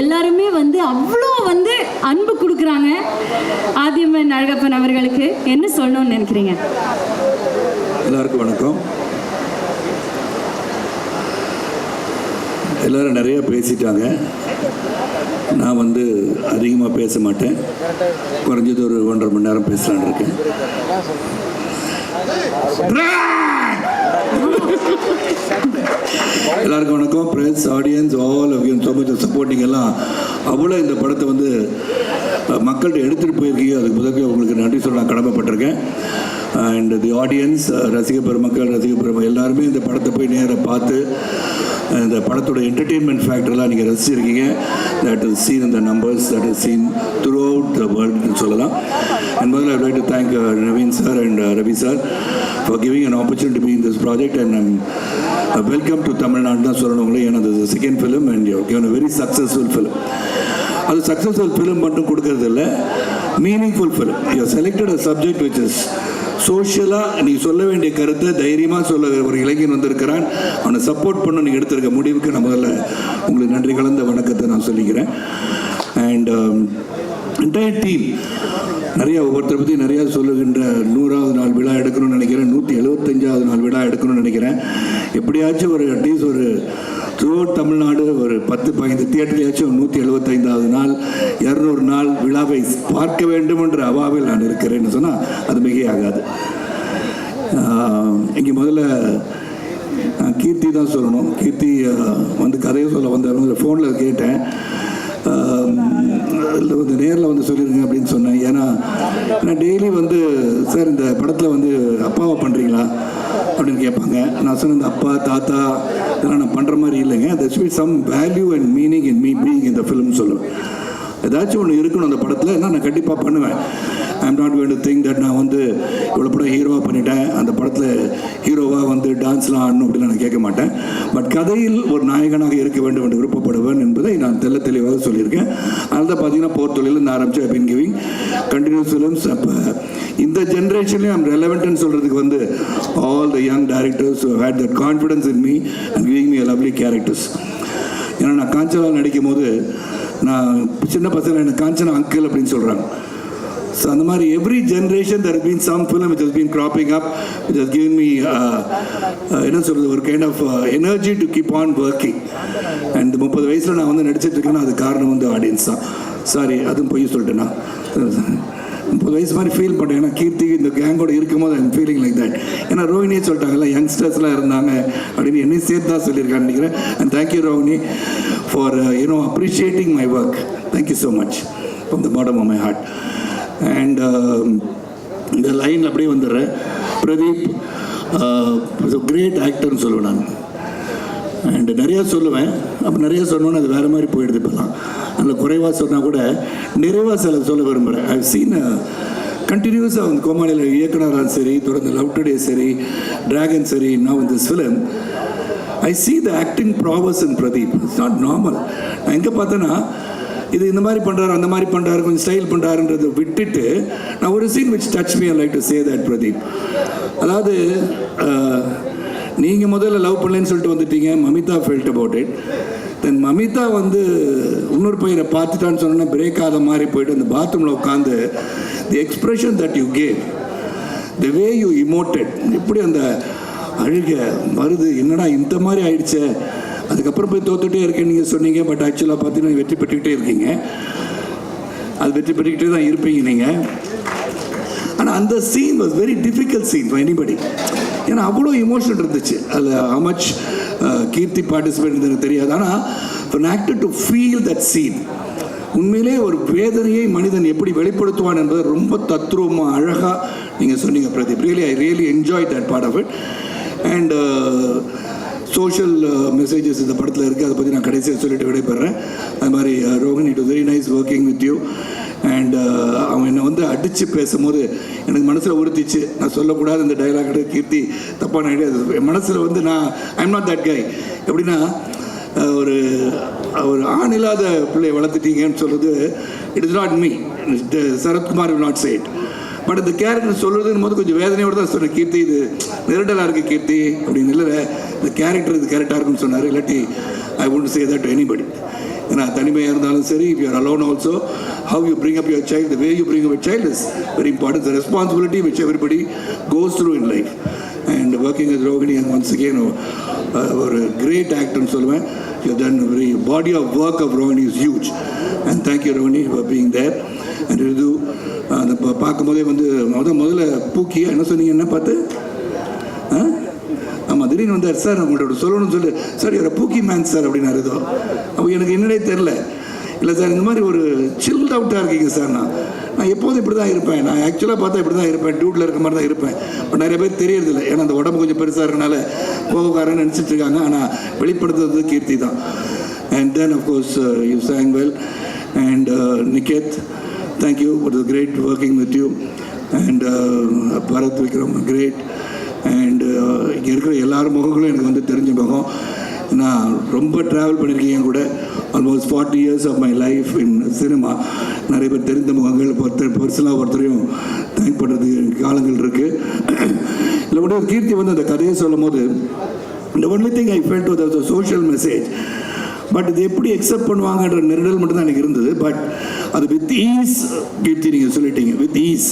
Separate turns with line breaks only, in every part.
எல்லாருமே வந்து அவ்வளோ வந்து அன்பு கொடுக்குறாங்க. ஆதிமன் அழகப்பன் அவர்களுக்கு என்ன சொல்லணும்னு நினைக்கிறீங்க?
எல்லாருக்கும் வணக்கம். எல்லாரும் நிறைய பேசிட்டாங்க. நான் வந்து அதிகமாக பேச மாட்டேன். குறைஞ்சது ஒரு ஒன்றரை மணி நேரம் பேசலான் இருக்கேன். எல்லாருக்கும் வணக்கம். Press audience all of you so much supporting எல்லாம் அவ்வளோ இந்த படத்தை வந்து மக்கள்கிட்ட எடுத்துகிட்டு போயிருக்கீங்க. அதுக்கு முதல்ல உங்களுக்கு நன்றி சொல்ல நான் கடமைப்பட்டிருக்கேன். அண்ட் தி ஆடியன்ஸ் ரசிக பெருமக்கள் ரசிக பெருமக்கள் எல்லாருமே இந்த படத்தை போய் நேராக பார்த்து இந்த படத்தோட என்டர்டெயின்மெண்ட் ஃபேக்டர்லாம் நீங்கள் ரசிச்சிருக்கீங்க. தட் இஸ் சீன் இந்த numbers that is seen throughout the வேர்ல்டுன்னு சொல்லலாம். அண்ட் முதல்ல I like to thank Naveen sir and Ravi sir for giving an opportunity be in this project and welcome to Tamil Nadu தான் சொல்லணும் உங்களே ஏன்னா second film and you given very successful film அது successful film மட்டும் கொடுக்கறது இல்லை meaningful film you selected a subject which is சோஷியலாக நீ சொல்ல வேண்டிய கருத்தை தைரியமாக சொல்ல ஒரு இளைஞன் வந்திருக்கிறான். அவனை சப்போர்ட் பண்ண நீங்கள் எடுத்திருக்க முடிவுக்கு நான் முதல்ல உங்களுக்கு நன்றி கலந்த வணக்கத்தை நான் சொல்லிக்கிறேன். அண்ட் என்டையர் டீம் நிறையா ஒவ்வொருத்தரை பற்றி நிறையா சொல்லுகின்ற நூறாவது நாள் விழா எடுக்கணும்னு நினைக்கிறேன். நூற்றி எழுபத்தஞ்சாவது நாள் விழா எடுக்கணும்னு நினைக்கிறேன். எப்படியாச்சும் ஒரு அட்லீஸ்ட் ஒரு த்ரூ தமிழ்நாடு ஒரு பத்து பதினைந்து தியேட்டர்லையாச்சும் நூற்றி எழுபத்தைந்தாவது நாள் இரநூறு நாள் விழாவை பார்க்க வேண்டும் என்ற அவாவில் நான் இருக்கிறேன்னு சொன்னால் அது மிகையாகாது. இங்கே முதல்ல கீர்த்தி தான் சொல்லணும். கீர்த்தி வந்து கதையை சொல்ல வந்த ஃபோனில் கேட்டேன். வந்து நேரில் வந்து சொல்லிடுங்க அப்படின்னு சொன்னேன். ஏன்னா நான் டெய்லி வந்து சார் இந்த படத்தில் வந்து அப்பாவை பண்ணுறீங்களா அப்படின்னு கேட்பாங்க. நான் சொன்ன இந்த அப்பா தாத்தா இதெல்லாம் நான் பண்ணுற மாதிரி இல்லைங்க. That's be some value and meaning in me being இந்த ஃபிலிம் சொல்லுவேன். ஏதாச்சும் ஒன்று இருக்கணும் அந்த படத்தில். என்ன நான் கண்டிப்பாக பண்ணுவேன். ஐ எம் நாட் வேண்டு திங் தட் நான் வந்து இவ்வளோ படம் ஹீரோவாக பண்ணிட்டேன். அந்த படத்தில் ஹீரோவாக வந்து டான்ஸ்லாம் ஆடணும் அப்படின்னு நான் கேட்க மாட்டேன். பட் கதையில் ஒரு நாயகனாக இருக்க வேண்டும் என்று விருப்பப்படுவேன் என்பதை நான் தெல்ல தெளிவாக சொல்லியிருக்கேன். அதனால் தான் பார்த்தீங்கன்னா போர் நான் ஆரம்பிச்சு பின் கிவிங் கண்டினியூஸ் ஃபிலிம்ஸ் அப்போ இந்த ஜென்ரேஷன்லேயும் ஐம் ரெலவெண்ட்னு சொல்கிறதுக்கு வந்து all the young directors had that confidence in me and giving me lovely characters ஏன்னா நான் காஞ்சனா நடிக்கும் போது நான் சின்ன பசங்க எனக்கு காஞ்சனா அங்கிள் அப்படின்னு சொல்கிறாங்க ஸோ அந்த மாதிரி every generation there been some film which has been cropping up which has given me என்ன சொல்கிறது ஒரு kind of energy to keep on working and முப்பது வயசில் நான் வந்து நடிச்சிட்டு இருக்கேன்னா அது காரணம் வந்து ஆடியன்ஸ் தான். சாரி அதுவும் பொய் சொல்லிட்டேன்னா. முப்பது வயசு மாதிரி ஃபீல் பண்ணேன். ஏன்னா கீர்த்தி இந்த கேங்கோட இருக்கும்போது ஐம் ஃபீலிங் லைக் தட் ஏன்னா ரோஹினியே சொல்லிட்டாங்கல்ல யங்ஸ்டர்ஸ்லாம் இருந்தாங்க அப்படின்னு என்னையும் சேர்த்து தான் சொல்லியிருக்கான்னு நினைக்கிறேன் and thank you Rohini for you know appreciating my work thank you so much from the bottom of my heart and um, இந்த லைனில் அப்படியே வந்துடுறேன். பிரதீப் uh, கிரேட் ஆக்டர்னு சொல்லுவேன் நான். அண்ட் நிறையா சொல்லுவேன். அப்போ நிறையா சொன்னோன்னு அது வேறு மாதிரி போயிடுது இப்போலாம் அதில் குறைவாக சொன்னால் கூட நிறைவாக சில சொல்ல விரும்புகிறேன் ஐ சீன் கண்டினியூஸாக வந்து கோமாளியில் இயக்குனராக சரி தொடர்ந்து லவ் டுடே சரி டிராகன் சரி நான் வந்து film I see the acting prowess in Pradeep it's not normal நான் எங்கே பார்த்தேன்னா இது இந்த மாதிரி பண்ணுறாரு அந்த மாதிரி பண்ணுறாரு கொஞ்சம் ஸ்டைல் பண்ணுறாருன்றதை விட்டுட்டு நான் ஒரு scene which touch me like to say that Pradeep அதாவது நீங்கள் முதல்ல லவ் பண்ணலன்னு சொல்லிட்டு வந்துட்டீங்க Mamitha felt about it then Mamitha வந்து இன்னொரு பையனை பார்த்துட்டான்னு சொன்னோன்னா பிரேக் ஆத மாதிரி போயிட்டு அந்த பாத்ரூமில் உட்காந்து the expression that you gave the way you emoted எப்படி அந்த அழுக வருது என்னடா இந்த மாதிரி ஆயிடுச்சே அதுக்கப்புறம் போய் தோத்துட்டே இருக்கேன் நீங்கள் சொன்னீங்க பட் ஆக்சுவலாக பார்த்தீங்கன்னா வெற்றி பெற்றுக்கிட்டே இருக்கீங்க. அது வெற்றி பெற்றுக்கிட்டே தான் இருப்பீங்க நீங்கள் ஆனால் அந்த scene was very difficult scene for anybody ஏன்னா அவ்வளோ இமோஷன் இருந்துச்சு. அதில் மச் uh, கீர்த்தி பார்ட்டிசிபேட் எனக்கு தெரியாது. ஆனால் for actor to feel that scene உண்மையிலே ஒரு வேதனையை மனிதன் எப்படி வெளிப்படுத்துவான் என்பதை ரொம்ப தத்ரூபமாக அழகாக நீங்கள் சொன்னீங்க Pradeep. Really I really enjoy that part of it and social messages uh, இந்த படத்தில் இருக்குது அதை பற்றி நான் கடைசியாக சொல்லிட்டு விடைபெறேன். அது மாதிரி Rohan it very nice working with you and அவன் என்னை வந்து அடித்து பேசும்போது எனக்கு மனசில் உறுத்திச்சு. நான் சொல்லக்கூடாது இந்த டைலாக் கீர்த்தி தப்பான ஐடியா என் மனசில் வந்து நான் ஐம் நாட் தட் கை எப்படின்னா ஒரு ஒரு ஆண் இல்லாத பிள்ளையை வளர்த்துட்டீங்கன்னு சொல்கிறது it is not me Sarathkumar will not side but இந்த கேரக்டர் சொல்கிறதுன்னு போது கொஞ்சம் வேதனையோடு தான் சொன்னேன் கீர்த்தி இது நெருடலாக இருக்குது கீர்த்தி அப்படின்னு இல்லை இந்த கேரக்டர் இது கரெக்டாக இருக்குன்னு சொன்னார். இல்லாட்டி I won't say that anybody ஏன்னா தனிமையாக இருந்தாலும் சரி if you're alone also how you bring up your child way you bring up child is very important responsibility which everybody goes through in life and working with Rohini and once again ஒரு great ஆக்டர்னு சொல்லுவேன். You done very body of work of Rohini is huge and thank you Rohini for being there and இது அந்த பா- பார்க்கும்போதே வந்து முத முதல்ல பூக்கியா என்ன சொன்னீங்க என்ன பார்த்து? ஆ? ஆமாம் திடீர்னு வந்தார் சார் உங்கள்கிட்ட சொல்லணும்னு சொல்லு. சார் இவரை பூக்கி மேன் சார் அப்படின்னாரு ஏதோ அப்போ எனக்கு என்னடே தெரில இல்லை சார் இந்த மாதிரி ஒரு சில்ட் அவுட்டாக இருக்கீங்க சார் நான். நான் எப்போதும் இப்படி தான் இருப்பேன். நான் ஆக்சுவலாக பார்த்தா இப்படி தான் இருப்பேன். டியூட்டில் இருக்க மாதிரி தான் இருப்பேன். பட் நிறைய பேர் தெரியறதில்ல. ஏன்னா அந்த உடம்பு கொஞ்சம் பெருசாக இருக்கனால கோபக்காரன்னு நினச்சிட்டு இருக்காங்க. ஆனால் வெளிப்படுத்துறது கீர்த்தி தான். And then of course you sang well and Niketh thank you for the great working with you and Bharath Vikram great and இங்கே இருக்கிற எல்லார் முகங்களும் எனக்கு வந்து தெரிஞ்ச முகம். நான் ரொம்ப ட்ராவல் பண்ணியிருக்கேன் என் கூட. Almost forty years of my life in cinema நிறைய பேர் தெரிந்த முகங்கள் ஒருத்தர் பர்சனலாக ஒருத்தரையும் தேங்க் பண்ணுறதுக்கு காலங்கள் இருக்குது இல்லை கூட கீர்த்தி வந்து அந்த கதையை சொல்லும் போது இந்த only thing I felt with social message but இது எப்படி எக்ஸெப்ட் பண்ணுவாங்கன்ற நெருடல் மட்டும் தான் எனக்கு இருந்தது. பட் அது வித் ஈஸ் கீர்த்தி நீங்கள் சொல்லிட்டீங்க வித் ஈஸ்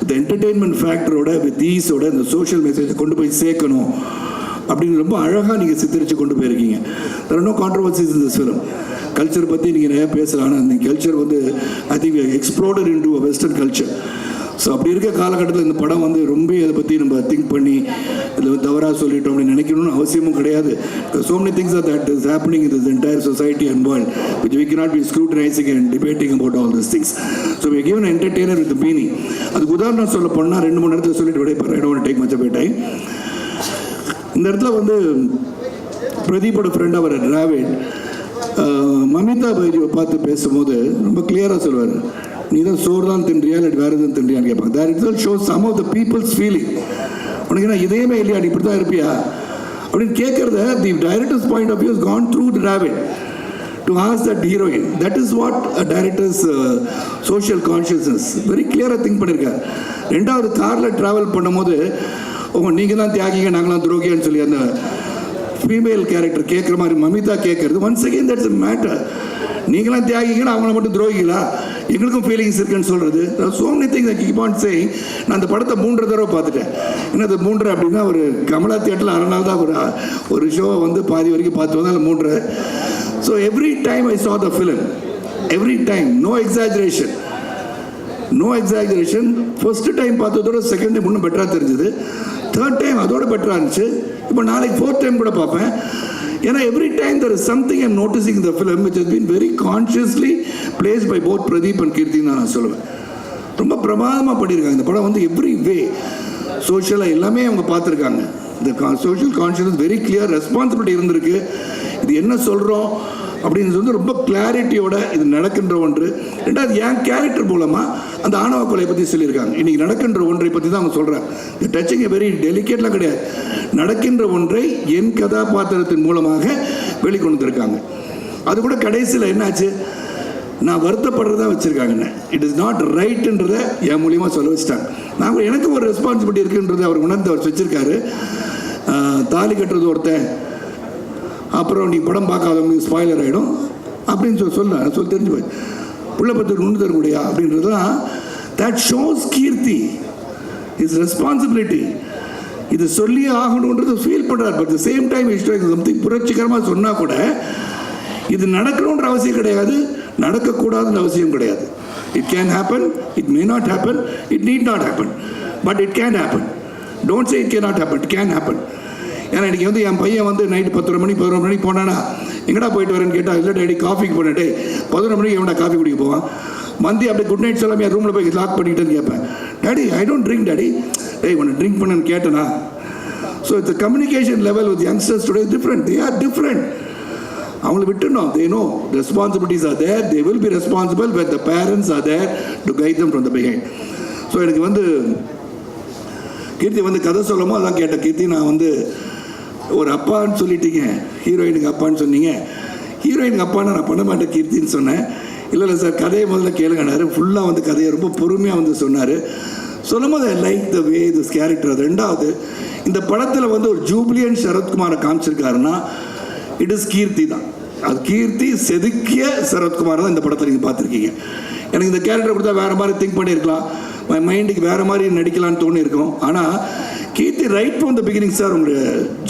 இந்த என்டர்டெயின்மெண்ட் ஃபேக்டரோட வித் ஈஸோட இந்த சோஷியல் மெசேஜை கொண்டு போய் சேர்க்கணும் அப்படின்னு ரொம்ப அழகாக நீங்கள் சித்தரித்து கொண்டு போயிருக்கீங்க. தெர் நோ கான்ட்ரவர்சிஸ் இந்த ஃபிலிம் கல்ச்சர் பற்றி நீங்கள் நிறையா பேசலாம். ஆனால் இந்த கல்ச்சர் வந்து I think explored in to western culture so அப்படி இருக்க காலகட்டத்தில் இந்த படம் வந்து ரொம்ப இதை பற்றி நம்ம திங்க் பண்ணி இதை தவறாக சொல்லிட்டோம் அப்படின்னு நினைக்கணும்னு அவசியமும் கிடையாது so many things are that is happening in this entire society and world which we cannot be scrutinising and debating about all this things so we given entertainer with meaning அதுக்கு உதாரணம் சொல்ல போனால் ரெண்டு மூணு இடத்துல சொல்லிட்டு விடைப்பேன் ஐ டோன்ட் டேக் மச்ச பேட்டை இந்த இடத்துல வந்து பிரதீப்போட ஃப்ரெண்ட் அவர் டிராவிட் மமிதா பைஜியை பார்த்து பேசும்போது ரொம்ப கிளியராக சொல்லுவார் நீ தான் சோறு தான் தின்றியா இல்லை வேறு எதுவும் தின்றியான்னு கேட்பாங்க there it show some of the people's feeling உனக்கு என்ன இதயமே இல்லையா நீ இப்படி தான் இருப்பியா? அப்படின்னு கேட்குறத the director's point of views gone through Dravid to as that heroine that is what a director's social consciousness very கிளியராக திங்க் பண்ணியிருக்கார். ரெண்டாவது காரில் ட்ராவல் பண்ணும்போது உங்க நீங்கள் தான் தியாகிங்க நாங்களாம் துரோகியான்னு சொல்லி அந்த ஃபீமேல் கேரக்டர் கேட்குற மாதிரி மமிதா கேட்குறது. ஒன்ஸ் அகேன் தட்ஸ் மேட்டர் நீங்களாம் தியாகிகள் அவங்கள மட்டும் துரோகிகளா? எங்களுக்கும் ஃபீலிங்ஸ் இருக்குன்னு சொல்கிறது so many thing keep on saying நான் அந்த படத்தை மூன்று தடவை பார்த்துட்டேன். என்னது அது மூன்று அப்படின்னா ஒரு கமலா தியேட்டரில் அரை தான் ஒரு ஒரு ஷோவை வந்து பாதி வரைக்கும் பார்த்து வந்தால் மூன்று so every time I saw the film every time no exaggeration no exaggeration first time பார்த்ததோட second time இன்னும் பெட்டராக தெரிஞ்சுது. தேர்ட் டைம் அதோட பெட்டராக இருந்துச்சு. இப்போ நாளைக்கு ஃபோர்த் டைம் கூட பார்ப்பேன். ஏன்னா every time there is something I'm noticing the film which has been very consciously placed by both Pradeep and Keerthi நான் சொல்லுவேன். ரொம்ப பிரமாதமாக பண்ணியிருக்காங்க இந்த படம் வந்து எவ்ரி வே சோஷியலாக எல்லாமே அவங்க பார்த்துருக்காங்க. இந்த social conscious very clear responsibility இருந்திருக்கு. இது என்ன சொல்கிறோம் அப்படின்னு சொல்லி ரொம்ப கிளாரிட்டியோட இது நடக்கின்ற ஒன்று. ரெண்டாவது என் கேரக்டர் மூலமாக அந்த ஆணவ கொலை பற்றி சொல்லியிருக்காங்க? இன்றைக்கி நடக்கின்ற ஒன்றை பற்றி தான் அவங்க சொல்கிறாங்க டச்சிங் வெரி டெலிகேட்லாம் கிடையாது. நடக்கின்ற ஒன்றை என் கதாபாத்திரத்தின் மூலமாக வெளிக்கொண்டு வந்திருக்காங்க அது கூட கடைசியில் என்னாச்சு? நான் வருத்தப்படுறதா வச்சுருக்காங்க இட் இஸ் நாட் ரைட்டுன்றதை என் மூலியமாக சொல்ல வச்சுட்டாங்க. நான் எனக்கு ஒரு ரெஸ்பான்சிபிலிட்டி இருக்குன்றதை அவர் உணர்ந்து அவர் வச்சுருக்காரு. தாலி கட்டுறது ஒருத்தன். அப்புறம் நீ படம் பார்க்காதவங்க ஸ்பாய்லர் ஆகிடும் அப்படின்னு சொல்லி சொல்ல சொல்லி தெரிஞ்சு போய் புள்ள பத்து ஒன்று தரக்கூடியா அப்படின்றதுலாம் that shows Keerthi. Is responsibility இது சொல்லி ஆகணுன்றது ஃபீல் பண்ணுறார் பட் சேம் டைம் சம்திங் புரட்சிகரமாக சொன்னால் கூட இது நடக்கணுன்ற அவசியம் கிடையாது. நடக்கக்கூடாதுன்னு அவசியம் கிடையாது. It can happen it may not happen it need not happen but it can happen don't say it can not happen it can happen ஏன்னா இன்றைக்கி வந்து என் பையன் வந்து நைட்டு பத்தொரு மணி பதினொரு மணிக்கு போனானா எங்கடா போயிட்டு வரேன்னு கேட்டால் இல்லை டேடி காஃபிக்கு போனேன் டே பதினொரு மணிக்கு எவனா காஃபி குடிக்க போவான்? மந்தி அப்படியே குட் நைட் சொல்லாமல் என் ரூமில் போய் லாக் பண்ணிட்டேன்னு கேட்பேன். Daddy I don't drink daddy டேய் உன்னை ட்ரிங்க் பண்ணேன்னு கேட்டேனா? So it's communication level with youngsters today different they are different அவங்கள விட்டுணும் they no responsibilities are there they will be responsible when the parents are there to guide them from the behind so எனக்கு வந்து கீர்த்தி வந்து கதை சொல்லுமோ அதான் கேட்டேன். கீர்த்தி நான் வந்து ஒரு அப்பான்னு சொல்லிட்டீங்க. ஹீரோயினுக்கு அப்பான்னு சொன்னீங்க. ஹீரோயினுக்கு அப்பான்னு நான் பண்ண மாட்டேன் கீர்த்தின்னு சொன்னேன். இல்லை இல்லை சார் கதையை முதல்ல கேளுங்கனாரு ஃபுல்லாக வந்து கதையை ரொம்ப பொறுமையாக வந்து சொன்னார். சொல்லும் போது like the way this character ரெண்டாவது இந்த படத்தில் வந்து ஒரு ஜூப்ளியன் சரத்குமாரை காமிச்சிருக்காருன்னா இட் இஸ் கீர்த்தி தான். அது கீர்த்தி செதுக்கிய சரத்குமார் தான் இந்த படத்தில் நீங்கள் பார்த்துருக்கீங்க. எனக்கு இந்த கேரக்டர் கொடுத்தா வேறு மாதிரி திங்க் பண்ணியிருக்கலாம் மை மைண்டுக்கு வேறு மாதிரி நடிக்கலான்னு தோணி இருக்கும் ஆனால் Keerthi right from the beginning sir உங்களை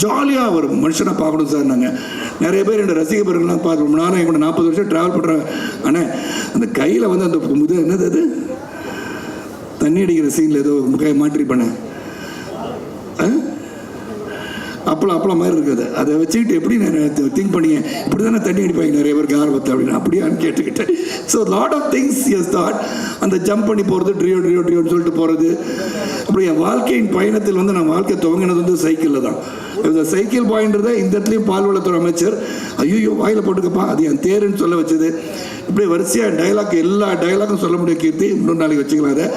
ஜாலியாக ஒரு மனுஷனை பார்க்கணும் சார் நாங்கள் நிறைய பேர் என்னோட ரசிக பார்க்கணும் பார்த்து ரொம்ப நானும் எங்களோட நாற்பது வருஷம் ட்ராவல் பண்ணுறேன் ஆனால் அந்த கையில் வந்து அந்த முது என்னது அது? தண்ணி அடிக்கிற சீனில் ஏதோ முக்கிய மாற்றி பண்ணேன் அப்பளம் அப்பளம் மாதிரி இருக்குது. அதை வச்சுக்கிட்டு எப்படி நான் திங்க் பண்ணியேன் இப்படி தானே தண்ணி அடிப்பாங்க நிறைய பேருக்கு ஆர்வத்தை அப்படின்னு. அப்படியான்னு கேட்டுக்கிட்டேன். So lot of things yes thought அந்த ஜம்ப் பண்ணி போகிறது ட்ரியோ ட்ரியோ ட்ரியோன்னு சொல்லிட்டு போகிறது அப்படி என் வாழ்க்கையின் பயணத்தில் வந்து நான் வாழ்க்கை துவங்கினது வந்து சைக்கிளில் தான். இந்த சைக்கிள் தான் இந்த இடத்துலையும் பால்வளத்துறை அமைச்சர் ஐயோ வாயில் போட்டுக்கப்பா அது என் தேருன்னு சொல்ல வச்சது. இப்படி வரிசையாக டைலாக் எல்லா டைலாக்கும் சொல்ல முடியும் கீர்த்தி. இன்னொரு நாளைக்கு வச்சுக்கலாம் அதை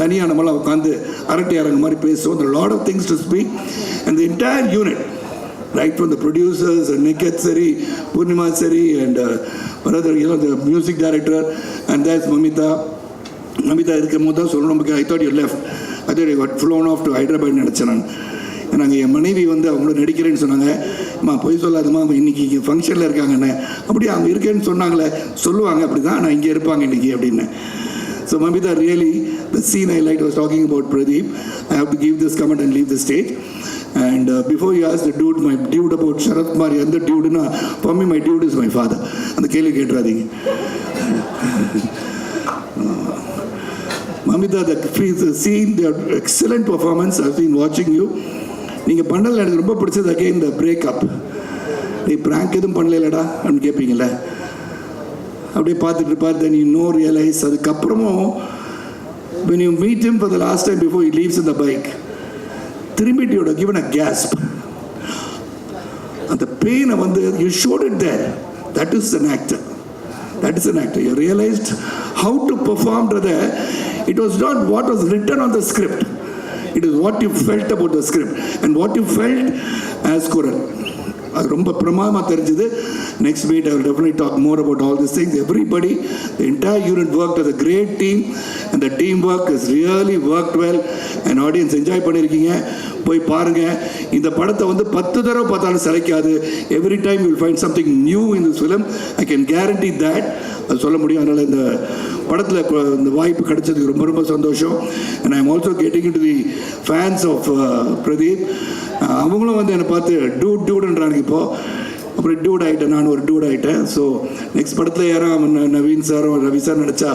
தனியாக நம்மளாம் உட்காந்து அரட்டை அரங்க மாதிரி பேசுவோம். Lot of things to speak and the entire unit right from the producers and சரி பூர்ணிமா சரி Sari, and uh, music you and these Mamitha Namitha இருக்கும் போது தான் சொல்லணும் நமக்கு I thought you left I thought you flown off to Hyderabad நினச்சேன் நான் நாங்கள் என் மனைவி வந்து அவங்களோட நடிக்கிறேன்னு சொன்னாங்க அம்மா பொய் சொல்லாதம்மா இன்றைக்கி இங்கே ஃபங்க்ஷனில் இருக்காங்கன்னு அப்படி அவங்க இருக்கேன்னு சொன்னாங்களே சொல்லுவாங்க அப்படி தான் நான் இங்கே இருப்பாங்க இன்றைக்கி அப்படின்னு so Mamitha really the scene I like was talking about Pradeep I have to give this comment and leave the stage and before you ask the dude my dude about Sarathkumar எந்த டியூடுன்னா for my dude is my father அந்த கேள்வி கேட்டுறாதீங்க Mamitha the scene the excellent performance I been வாட்சிங் you நீங்கள் பண்ணல எனக்கு ரொம்ப பிடிச்சது again இந்த பிரேக்கப் நீ ப்ராங்க் எதுவும் பண்ணலடா அப்படின்னு கேட்பீங்கள அப்படியே பார்த்துட்டு இருப்பார் தென் யூ நோ ரியலைஸ் அதுக்கப்புறமும் when you meet him for the last time before you leaves இந்த பைக் திரும்பி யோட கிவன் அ கேஸ்ப் அந்த பெயினை வந்து you showed it there that is an actor that is an actor you realized how to perform rather it was not what was written on the script it is what you felt about the script and what you felt as குரல் அது ரொம்ப பிரமாதமாக தெரிஞ்சது next meet I definitely talk more about all this things everybody the entire unit work as a great team அந்த team work is really work well and audience enjoy பண்ணியிருக்கீங்க போய் பாருங்க. இந்த படத்தை வந்து பத்து தடவை பார்த்தாலும் சிலைக்காது. Every time will find something new in this film I can guarantee that அது சொல்ல முடியும். அதனால் இந்த படத்தில் இந்த வாய்ப்பு கிடைச்சதுக்கு ரொம்ப ரொம்ப சந்தோஷம். And I am also getting to the fans of Pradeep அவங்களும் வந்து என்னை பார்த்து டூட் டூடுன்றாங்க இப்போது அப்புறம் டூட் ஆகிட்டேன் நான் ஒரு டூட் ஆகிட்டேன் ஸோ நெக்ஸ்ட் படத்தில் யாரும் நவீன் சாரோ ரவி சார் நடித்தா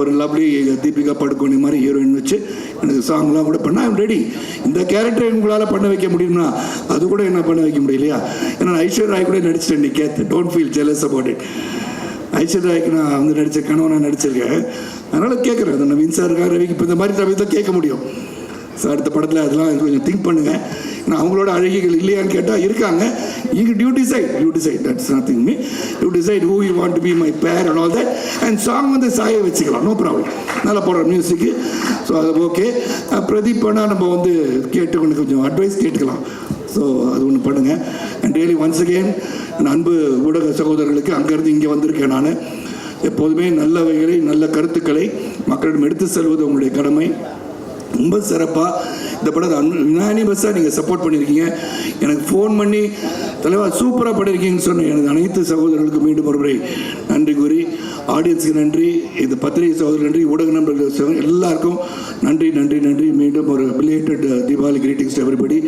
ஒரு லவ்லி தீபிகா படுகோனி மாதிரி ஹீரோயின் வச்சு எனக்கு சாங்லாம் கூட பண்ண ஐம் ரெடி இந்த கேரக்டரை உங்களால் பண்ண வைக்க முடியும்னா அது கூட என்ன பண்ண வைக்க முடியலையா ஏன்னா ஐஸ்வர்யா ராய் கூட நடிச்சிட்டேன் Niketh don't feel jealous about it Aishwarya ராய்க்கு நான் வந்து நடித்த கனவு நான் நடிச்சிருக்கேன். அதனால் கேட்குறேன் அந்த நவீன் சார் ரவிக்கு. இப்போ இந்த மாதிரி ரவி தான் கேட்க முடியும். ஸோ அடுத்த படத்தில் அதெல்லாம் கொஞ்சம் திங்க் பண்ணுங்க. நான் அவங்களோட அழகிகள் இல்லையான்னு கேட்டால் இருக்காங்க. you do decide you decide that's nothing me you decide who you want to be my pair and all that and song வந்து சாய வச்சுக்கலாம் நோ ப்ராப்ளம் நல்லா போடுற மியூசிக்கு ஸோ அது ஓகே பிரதீப் நம்ம வந்து கேட்டு கொஞ்சம் கொஞ்சம் அட்வைஸ் கேட்டுக்கலாம். ஸோ அது ஒன்று பண்ணுங்கள் அண்ட் டெய்லி ஒன்ஸ் அகெயின் அன்பு ஊடக சகோதரர்களுக்கு அங்கேருந்து இங்கே வந்திருக்கேன் நான். எப்போதுமே நல்லவைகளை நல்ல கருத்துக்களை மக்களிடம் எடுத்து செல்வது உங்களுடைய கடமை. ரொம்ப சிறப்பாக இந்த படத்தை யுனானிமஸாக நீங்கள் சப்போர்ட் பண்ணியிருக்கீங்க எனக்கு ஃபோன் பண்ணி தலைவா சூப்பராக பண்ணியிருக்கீங்கன்னு சொன்ன எனது அனைத்து சகோதரர்களுக்கும் மீண்டும் ஒருமுறை நன்றி கூறி ஆடியன்ஸுக்கு நன்றி. இது பத்திரிகை சகோதரர் நன்றி. ஊடக நண்பர்கள் எல்லாருக்கும் நன்றி நன்றி நன்றி. மீண்டும் ஒரு belated uh, Deepavali greetings everybody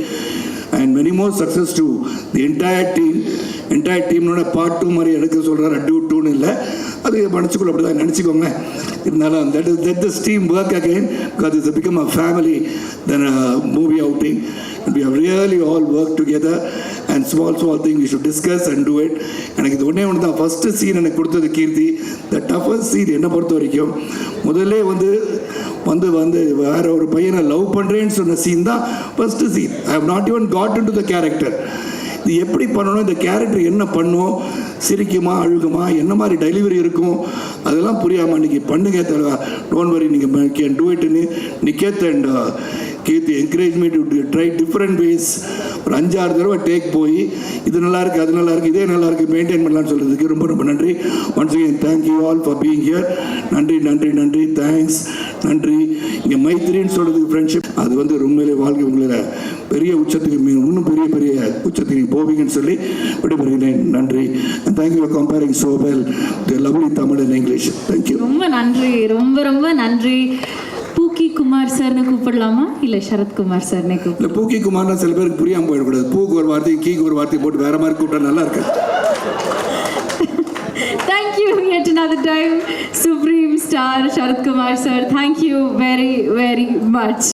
and many more success to the entire team entire டீம்னோட part two மாதிரி எடுக்க சொல்கிறார் டூ டூன்னு இல்லை. அது மனசுக்குள்ள அப்படி தான் நினச்சிக்கோங்க. இருந்தாலும் that is that this team work again because it's become a family then movie outing we have really all work together and small small thing you should discuss and do it எனக்கு இது ஒன்றே ஒன்று தான் first scene எனக்கு கொடுத்தது கீர்த்தி. The toughest scene என்னை பொறுத்த வரைக்கும் முதல்ல வந்து வந்து வந்து வேற ஒரு பையனை லவ் பண்ணுறேன்னு சொன்ன சீன் தான் first scene I have not even got to the character இது எப்படி பண்ணணும்? இந்த கேரக்டர் என்ன பண்ணுவோம் சிரிக்குமா அழுகுமா என்ன மாதிரி டெலிவரி இருக்கும்? அதெல்லாம் புரியாமல் இன்னைக்கு பண்ணுங்க தலைவா. டோன்ட் வரி நீங்கள் can do இட்னு Niketh and Keerthi encouragement to try different ways ஒரு அஞ்சாறு தடவை டேக் போய் இது நல்லா இருக்கு அது நல்லா இருக்கு இதே நல்லா இருக்கு மெயின்டைன் பண்ணலாம்னு சொல்றதுக்கு ரொம்ப ரொம்ப நன்றி. Once again thank you all for being here நன்றி நன்றி நன்றி தேங்க்ஸ் நன்றி. இங்கே மைத்திரின்னு சொல்றதுக்கு ஃப்ரெண்ட்ஷிப் அது வந்து உண்மையிலே வாழ்க்கை உங்களை பெரிய உச்சத்துக்கு இன்னும் பெரிய பெரிய உச்சத்துக்கு போவீங்கன்னு சொல்லி விடைபெறுகிறேன். நன்றி. Thank you for compering so well the lovely Tamil and English thank you
ரொம்ப நன்றி ரொம்ப ரொம்ப நன்றி. பூக்கி குமார் சார்னு கூப்பிடலாமா? இல்லை சரத்குமார் சார்னு கூப்பிட
இந்த பூக்கி குமார்னா சில பேருக்கு புரியாமல் போயிடக்கூடாது பூக்கு ஒரு வார்த்தை கீக்கு ஒரு வார்த்தை போட்டு வேற மாதிரி கூப்பிட்டா நல்லா இருக்கு
you yet another Star Sharat Kumar sir. Thank you very, very much.